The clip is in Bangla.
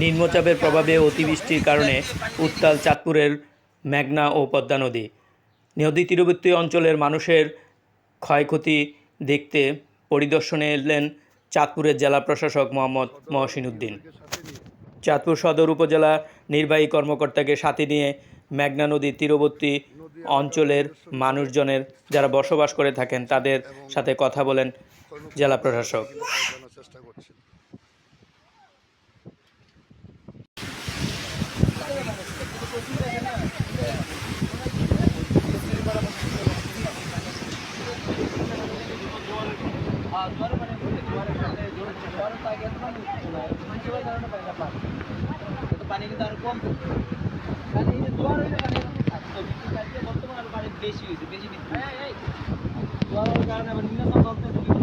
নিম্নচাপের প্রভাবে অতিবৃষ্টির কারণে উত্তাল চাঁদপুরের মেঘনা ও পদ্মা নদী। নদী তীরবর্তী অঞ্চলের মানুষের ক্ষয়ক্ষতি দেখতে পরিদর্শনে এলেন চাঁদপুরের জেলা প্রশাসক মোহাম্মদ মহসিন উদ্দিন চাঁদপুর সদর উপজেলা নির্বাহী কর্মকর্তাকে সাথে নিয়ে মেঘনা নদীর তীরবর্তী অঞ্চলের মানুষজনের যারা বসবাস করে থাকেন, তাদের সাথে কথা বলেন জেলা প্রশাসক। পানি কিন্তু আরও কম পানি জোয়ার হইলে পানি থাকতো কিন্তু বর্তমানে আরও পানি বেশি হয়েছে বেশি বৃদ্ধি জোয়ার হওয়ার কারণে আবার নিম্ন